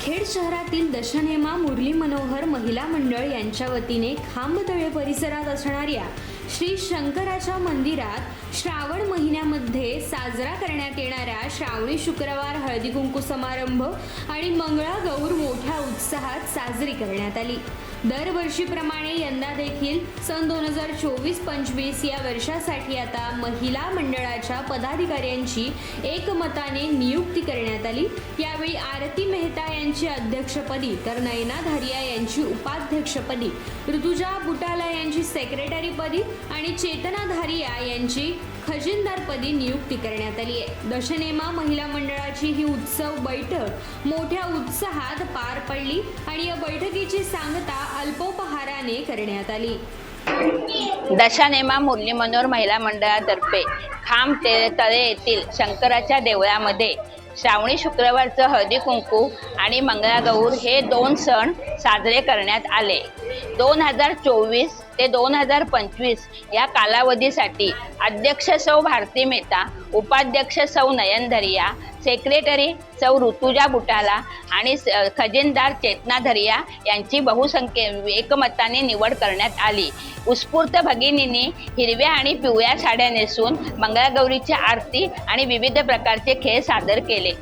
खेड शहरातील दशनेमा मुरली मनोहर महिला मंडळ यांच्या वतीने खांबतळे परिसरात असणाऱ्या श्री शंकराच्या मंदिरात श्रावण महिन्यामध्ये साजरा करण्यात येणाऱ्या श्रावणी शुक्रवार हळदी कुंकू समारंभ आणि मंगळागौर मोठ्या उत्साहात साजरी करण्यात आली. दरवर्षीप्रमाणे यंदा देखील सन दोन हजार चोवीस पंचवीस या वर्षासाठी आता महिला मंडळाच्या पदाधिकाऱ्यांची एकमताने नियुक्ती करण्यात आली. यावेळी आरती मेहता यांची अध्यक्षपदी तर नयना धारिया यांची उपाध्यक्षपदी ऋतुजा बुटाला यांची सेक्रेटरीपदी आणि चेतना धारिया यांची खजिनदारपदी नियुक्ती करण्यात आली आहे दशनेमा महिला मंडळाची ही उत्सव बैठक मोठ्या उत्साहात पार पडली. आणि या बैठकीची सांगता अल्पोपहाराने करण्यात आली. दशानेमा मुरली मनोहर महिला मंडळातर्फे खांब ते तळे येथील शंकराच्या देवळामध्ये श्रावणी शुक्रवारचं हळदी कुंकू आणि मंगळागौर हे दोन सण साजरे करण्यात आले. दोन हजार चोवीस ते दोन हजार पंचवीस या कालावधीसाठी अध्यक्ष सौ भारती मेहता उपाध्यक्ष सौ नयन धरिया सेक्रेटरी सौ ऋतुजा बुटाला आणि स- खजिनदार चेतना धरिया यांची बहुसंख्ये एकमताने निवड करण्यात आली. उत्स्फूर्त भगिनींनी हिरव्या आणि पिवळ्या साड्या नेसून मंगळागौरीची आरती आणि विविध प्रकारचे खेळ सादर केले.